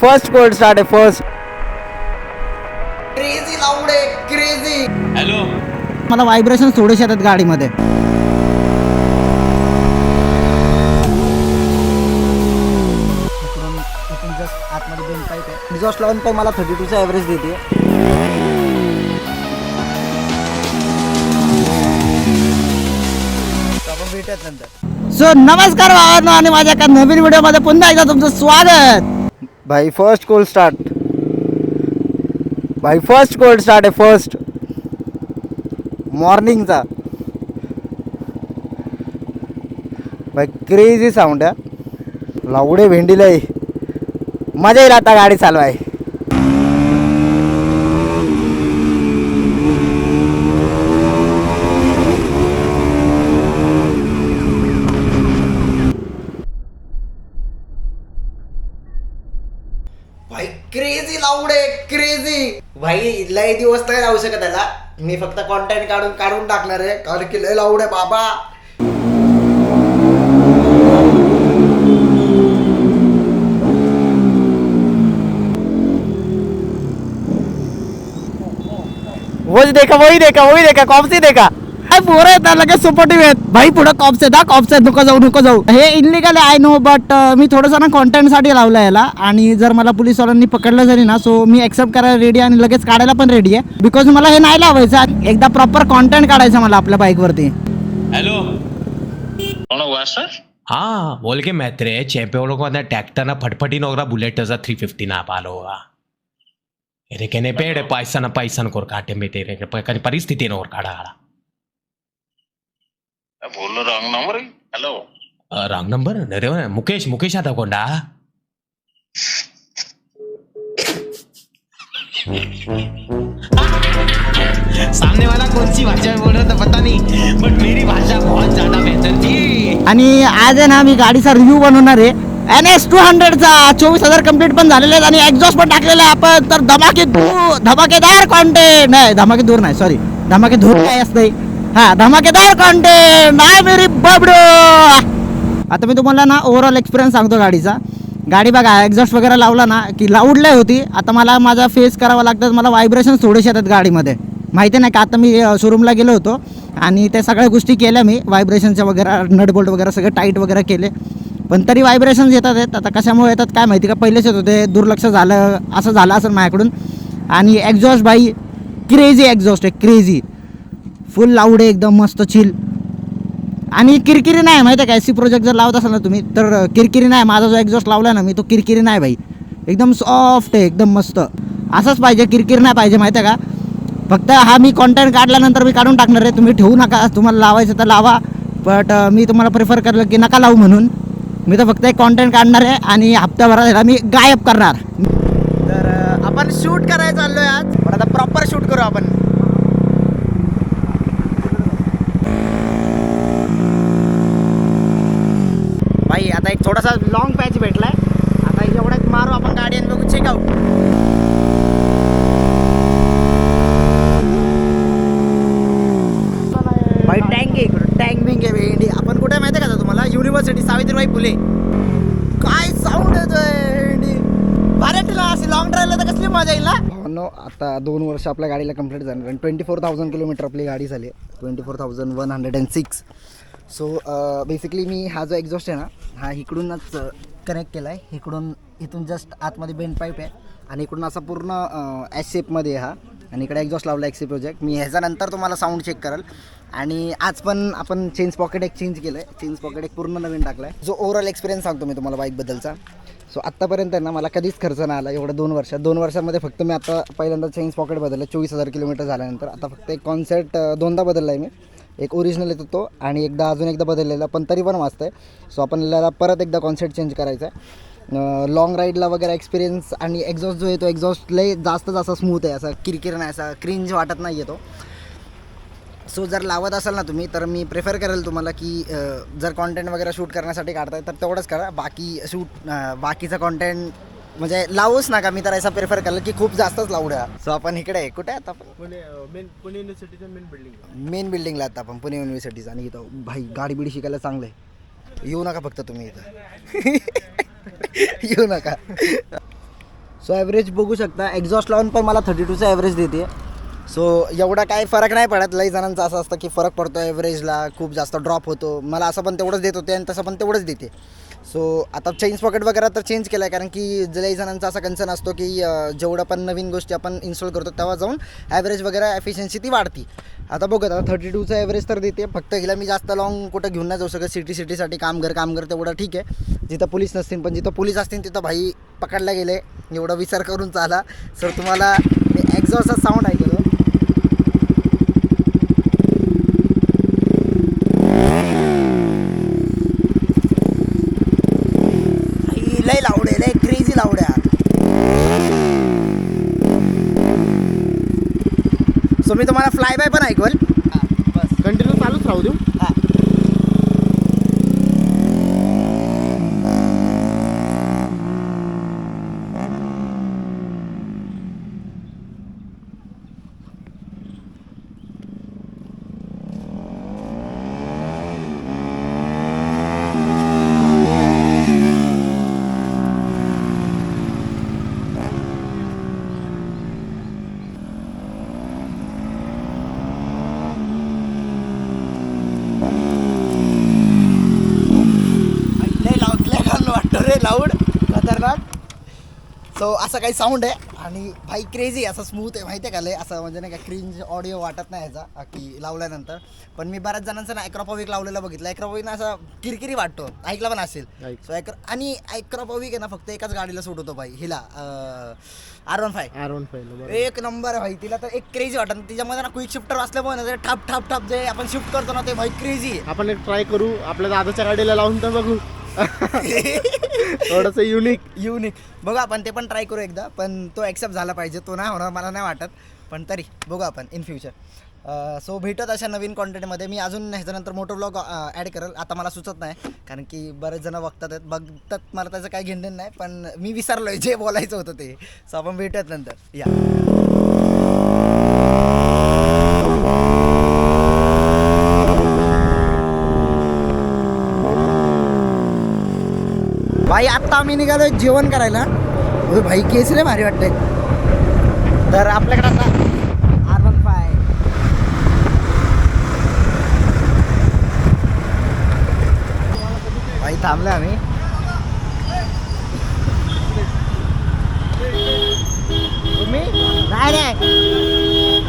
First cold start आहे first crazy लावडे crazy hello मला व्हायब्रेशन थोडेसे येतात गाडीमध्ये. जस्ट आतमध्ये दोन पाईप आहे एक्झॉस्ट लावून पण मला थर्टी टूचा ॲव्हरेज देते. आपण भेटूयात नंतर सो नमस्कार भावांनो आणि माझ्या एका नवीन व्हिडिओमध्ये पुन्हा एकदा तुमचं स्वागत. भाई फर्स्ट कोल्ड स्टार्ट भाई फर्स्ट कोल्ड स्टार्ट आहे फर्स्ट मॉर्निंगचा भाई क्रेझी साऊंड आहे. लावडे भेंडीला आहे. मजा येईल आता गाडी चालवाय भाई क्रेझी लावडे क्रेझी भाई लय दिवस नाही राहू शकत त्याला मी फक्त कॉन्टेंट काढून काढून टाकणार आहे. कारण की लय लावडे बाबा. वही देखा वही देखा वही देखा कॉपसी देखा. काय पोरं आहेत ना लगेच सपोर्टिव्ह आहेत भाई पुढे कॉप्स आहेत हा कॉप्स आहेत नको जाऊ नको जाऊ हे इनलिगल आहे आय नो बट मी थोडंसं ना कॉन्टेंटसाठी लावलं याला. आणि जर मला पोलिसवाल्यांनी पकडलं जरी ना सो मी एक्सेप्ट करायला रेडी आणि लगेच काढायला पण रेडी आहे. बिकॉज मला हे नाही लावायचं एकदा प्रॉपर कॉन्टेंट काढायचं मला आपल्या बाईकवरती हॅलो कौन हुआ सर हाँ बोल के मैत्रे चेपे लोग ट्रैक्टर ना फटफटी नोग्रा बुलेट थ्री फिफ्टी ना पालो होगा अरे कहने पेड़ पैसा ना पैसा कोर काटे में तेरे कहीं परिस्थिति नोर काढ़ा काढ़ा. बोलो wrong number hello wrong number अरे वो मुकेश मुकेश आता कोंडा सामने वाला कौन सी भाषा में बोल रहा था पता नहीं बट मेरी भाषा बहुत ज्यादा बेहतर थी. आणि आज आहे ना मी गाडीचा रिव्ह्यू बनवणार आहे. एन एस टू हंड्रेडचा चोवीस हजार कंप्लीट पण झालेले आहेत आणि एक्झॉस्ट पण टाकलेला आहे आपण. तर धमाके धमाकेदार कॉन्टेंट नाही धमाके दूर नाही सॉरी धमाके धूर काय असते हा धमाकेदार कॉन्टेंट आय व्हेरी बबडो आता मी तुम्हाला ना ओव्हरऑल एक्सपिरियन्स सांगतो गाडीचा. गाडी बघा एक्झॉस्ट वगैरे लावला ना की लाऊडलंय होती. आता मला माझा फेस करावा लागतात मला व्हायब्रेशन थोडेसे येतात गाडीमध्ये. माहिती नाही का आता मी शोरूमला गेलो होतो. आणि त्या सगळ्या गोष्टी केल्या मी व्हायब्रेशनच्या वगैरे नटबोल्ट वगैरे सगळे टाईट वगैरे केले. पण तरी व्हायब्रेशन्स येतात आहेत. आता कशामुळे येतात काय माहिती का पहिलेच येत होते दुर्लक्ष झालं असं झालं असं माझ्याकडून. आणि एक्झॉस्ट बाई क्रेझी एक्झॉस्ट आहे क्रेझी फुल लाऊड आहे एकदम मस्त चिल आणि किरकिरी नाही माहिती आहे का? सी प्रोजेक्ट जर लावत असाल ना तुम्ही तर किरकिरी नाही. माझा जो एक्झॉस्ट लावला ना मी तो किरकिरी नाही भाई. एकदम सॉफ्ट आहे एकदम मस्त. असंच पाहिजे किरकिर नाही पाहिजे माहिती आहे का? फक्त हा मी कॉन्टेंट काढल्यानंतर मी काढून टाकणार आहे. तुम्ही ठेवू नका. तुम्हाला लावायचं तर लावा. बट मी तुम्हाला प्रिफर करलं की नका लावू म्हणून. मी तर फक्त एक कॉन्टेंट काढणार आहे आणि हप्त्याभरात ह्याला मी गायब करणार. तर आपण शूट करायला आहे आज. पण आता प्रॉपर शूट करू आपण भाई आता एक थोडासा लॉंग पॅच आहे आता एवढ्यात मारू आपण गाडी आणि बघू चेकआउट भाई टँक आहे टँक आहे भेंडी आपण कुठे माहिती आहे का तुम्हाला? युनिव्हर्सिटी सावित्रीबाई फुले. काय साऊंड येतोय भेंडी अशी लॉंग ड्राईव्हला तर कसली मजा येईल ना? आता दोन वर्ष आपल्या गाडीला कंप्लीट झालं. आणि ट्वेंटी फोर थाउजंड किलोमीटर आपली गाडी झाली. Twenty four thousand one hundred and six so basically uh, मी हा जो एक्झॉस्ट आहे ना हा इकडूनच कनेक्ट केला आहे इकडून इथून जस्ट आतमध्ये बेंड पाईप आहे. आणि इकडून असा पूर्ण uh, एस शेपमध्ये आहे हा. आणि इकडे एक्झॉस्ट लावला एक्सी प्रोजेक्ट मी ह्याच्यानंतर तुम्हाला साऊंड चेक कराल. आणि आज पण आपण चेंज पॉकेट एक चेंज केलं आहे चेंज पॉकेट एक पूर्ण नवीन टाकला आहे जो ओव्हरऑल एक्सपिरियन्स सांगतो मी तुम्हाला बाईकबद्दलचा सो आत्तापर्यंत आहे ना मला कधीच खर्च नाही आला एवढं दोन वर्षात. दोन वर्षामध्ये फक्त मी आता पहिल्यांदा चेंज पॉकेट बदललं. चोवीस हजार किलोमीटर झाल्यानंतर. आता फक्त एक कॉन्सेप्ट uh, दोनदा बदलला आहे मी. एक ओरिजिनल येतो तो आणि एकदा अजून एकदा बदललेला पण तरी पण वाचतं आहे. सो आपण आपल्याला परत एकदा कॉन्सेप्ट चेंज करायचा आहे. लॉंग राईडला वगैरे एक्सपिरियन्स आणि एक्झॉस्ट जो आहे तो एक्झॉस्ट लय जास्त जास्त स्मूथ आहे. असा किरकिर नाही असा क्रिंज वाटत नाही येतो सो जर लावत असाल ना तुम्ही तर मी प्रेफर करेल तुम्हाला की जर कॉन्टेंट वगैरे शूट करण्यासाठी काढताय तर तेवढंच करा. बाकी शूट बाकीचं कॉन्टेंट म्हणजे लावूच नका मी तर असं प्रेफर केलं की खूप जास्तच लावू द्या सो आपण इकडे आहे. कुठे आता आपण? पुणे मेन पुणे युनिव्हर्सिटीच्या मेन बिल्डिंग मेन बिल्डिंगला आता आपण पुणे युनिव्हर्सिटीचं आणि इथं भाई गाडी बिडी शिकायला चांगलं आहे. येऊ नका फक्त तुम्ही इथं. येऊ नका. सो ॲव्हरेज बघू शकता. एक्झॉस्ट लावून पण मला थर्टी टूचा ॲव्हरेज देते. सो एवढा काही फरक नाही पडत. लई जणांचं असं असतं की फरक पडतो ॲव्हरेजला खूप जास्त ड्रॉप होतो. मला असं पण तेवढंच देत होते आणि तसं पण तेवढंच देते. सो आता चेंज पॉकेट वगैरे तर चेंज केलं आहे कारण की लई जणांचा असा कन्सर्न असतो की जेवढं पण नवीन गोष्टी आपण इन्स्टॉल करतो तेव्हा जाऊन ॲव्हरेज वगैरे एफिशियन्सी ती वाढती. आता बघत आता थर्टी टूचा ॲव्हरेज तर देते फक्त हिला मी जास्त लॉंग कुठं घेऊन नाही जाऊ शकत. सिटी सिटीसाठी काम कर काम कर तेवढं ठीक आहे. जिथं पोलीस नसतील पण जिथं पोलीस असतील तिथं भाई पकडला गेले. एवढा विचार करून चाला. सर तुम्हाला मी एक्झॉस्टचा साऊंड ऐकलो आई, लय लावडे लय क्रेझी लावड्या सो मी तुम्हाला फ्लाय बाय पण ऐकवल कंटिन्यू चालूच राहू देऊ हा लय घालून वाटतो रे लाऊड खतरनाक. सो असं काही साऊंड आहे. आणि भाई क्रेझी असं स्मूथ आहे. माहिती आहे का लय? असं म्हणजे नाही का क्रिंज ऑडिओ वाटत नाही ह्याचा की लावल्यानंतर. पण मी बऱ्याच जणांचं ना ॲक्रोपॉविक लावलेलं बघितलं. ॲक्रोपॉविक असं किरकिरी वाटतो. ऐकला पण असेल. सो ॲक्रो आणि ॲक्रोपॉविक आहे ना फक्त एकाच गाडीला सूट होतो भाई. हिला R one five R one five एक नंबर आहे भाई. तिला तर एक क्रेझी वाटत. तिच्यामध्ये ना क्विक शिफ्टर असल्यामुळे ना ते ठाप ठाप ठाप जे आपण शिफ्ट करतो ना ते भाई क्रेझी आहे. आपण एक ट्राय करू. आपल्या दादाच्या गाडीला लावून तर बघू. थोडंसं युनिक युनिक बघू आपण ते पण ट्राय करू एकदा पण तो ॲक्सेप्ट झाला पाहिजे. तो नाही होणार मला नाही वाटत. पण तरी बघू आपण इन फ्युचर सो भेटत अशा नवीन कॉन्टेंटमध्ये मी अजून ह्याच्यानंतर मोठं ब्लॉग ॲड करेल. आता मला सुचत नाही कारण की बरेच जण बघतात बघतात मला त्याचं काही घेणं नाही पण मी विसरलो आहे जे बोलायचं होतं ते. सो आपण भेटत नंतर. या भाई आत्ता आम्ही निघालोय जेवण करायला. भाई केस रे भारी वाटते तर आपल्याकडे आता आर वन फाय भाई थांबले आम्ही. तुम्ही? नाही नाही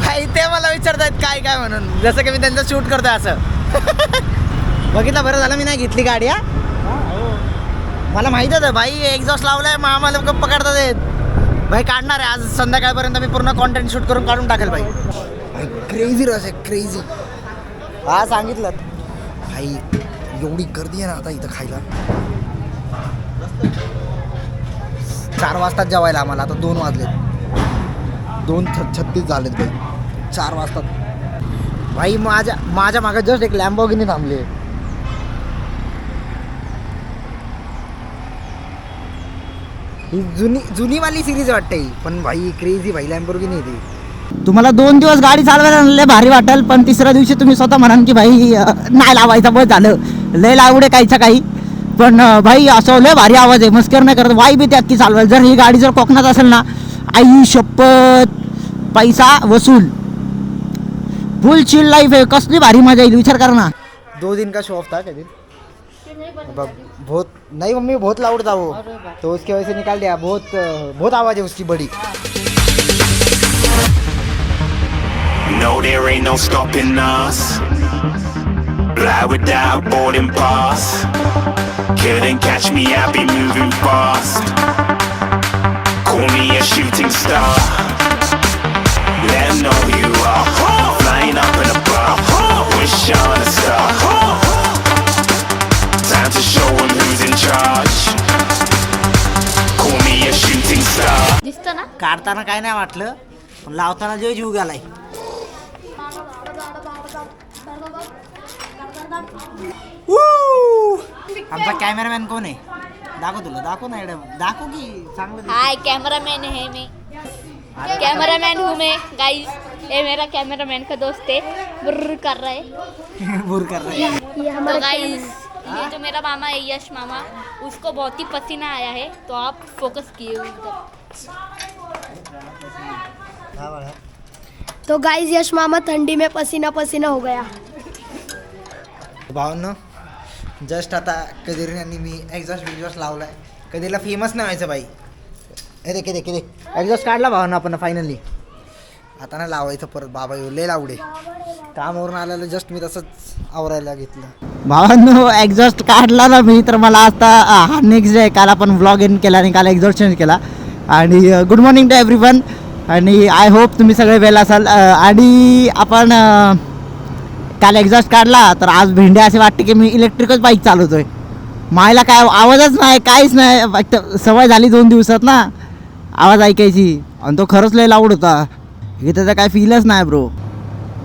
भाई ते मला विचारतायत काय काय म्हणून? जसं की मी त्यांचं शूट करतोय असं. बघितलं बरं झालं मी नाही घेतली गाडी हा? मला माहीत होतं भाई एक्झॉस्ट लावलाय मग आम्हाला लोक पकडतात भाई काढणार आहे. आज संध्याकाळपर्यंत मी पूर्ण कॉन्टेंट शूट करून काढून टाकेल भाई. क्रेझी रस आहे क्रेझी हा सांगितलं. भाई एवढी गर्दी आहे ना आता इथं खायला. चार वाजताच जेवायला आम्हाला आता दोन वाजलेत. दोन छ छत्तीस झालेत भाई. चार वाजतात भाई माझ्या माझ्या मागे जस्ट एक लॅम्बोगिनी थांबली. आहे ही जुनी जुनीवाली सिरीज वाटते ही. पण भाई क्रेझी भाई लॅम्बोर्गिनी ती. तुम्हाला दोन दिवस गाडी चालवायला लय भारी वाटेल पण तिसऱ्या दिवशी तुम्ही स्वतः म्हणाल की भाई नाही लावायचं बस झालं. लय लावडे काहीच्या काही. पण भाई असं लय भारी आवाज आहे. मस्कर नाही करत. वाई बी त्यात की चालवायला. जर ही गाडी जर कोकणात असेल ना आई शपथ पैसा वसूल. फुल चिल लाईफ आहे कसली भारी मजा येईल विचार कर ना दो दिन का शो ऑफ था क्या दिन अब बहुत नहीं मम्मी बहुत लाउड था वो तो उसकी वजह से निकाल दिया बहुत बहुत आवाज़ है उसकी बड़ी No, there ain't no stopping us. Fly without boarding pass. Couldn't catch me, I'll be moving fast. Call me a shooting star. Let 'em know bar. Wish on a star. Time to show 'em who's in charge. Call me a shooting star. दिसतं ना काढताना काय नाही वाटलं पण लावताना जे जीव गेलाय Woo! आमचा कॅमेरामॅन कोण आहे दाखव तुला दाखव ना एवढं दाखव की चांगलं हाय कैमरामैन है मैं कैमरामैन हूँ मैं गाइस ये मेरा कैमरामैन का दोस्त है बुर्र कर रहा है। बुर कर रहा है। तो गाइस ये जो मेरा मामा है यश मामा उसको बहुत ही पसीना आया है तो आप फोकस किए उधर तो गाइस यश मामा ठंडी में पसीना पसीना हो गया। भावनं जस्ट आता कधीर यांनी मी एक्झॉस्ट बिझॉस्ट लावलाय. कधीला फ़ेमस नाही व्हायचं बाई. अरे किती किती एक्झॉस्ट काढला भावना आपण फायनली आता ना लावायचं परत बाबा येऊ लय लावडे. कामावरून आलेलं जस्ट मी तसंच आवरायला घेतलं. भावांनो एक्झॉस्ट काढला ना मी तर मला आता हा नेक्स्ट डे काल आपण व्लॉग इन केला आणि काल एक्झॉस्ट चेंज केला. आणि good morning to everyone आणि आय होप तुम्ही सगळे वेल असाल. आणि आपण काल एक्झॉस्ट काढला तर आज भेंडे असे वाटते की मी इलेक्ट्रिकच बाईक चालवतोय. मायला काय आवाजच नाही काहीच नाही. फक्त सवय झाली दोन दिवसात ना आवाज ऐकायची. आणि तो खरंच लय लाऊड होता. हे त्याचा काय फीलच नाही ब्रो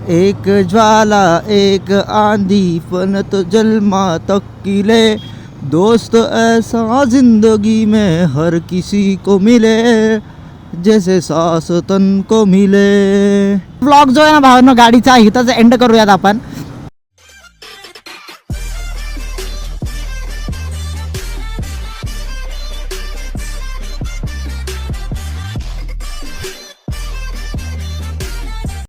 एक ज्वाला एक आंधी तो जलमा तकीले दोस्त ऐसा जिंदगी में हर किसी को मिले जैसे सास तन को मिले. ब्लॉग जो आहे ना भावांनो गाडीचा इथंच एंड करूयात आपण.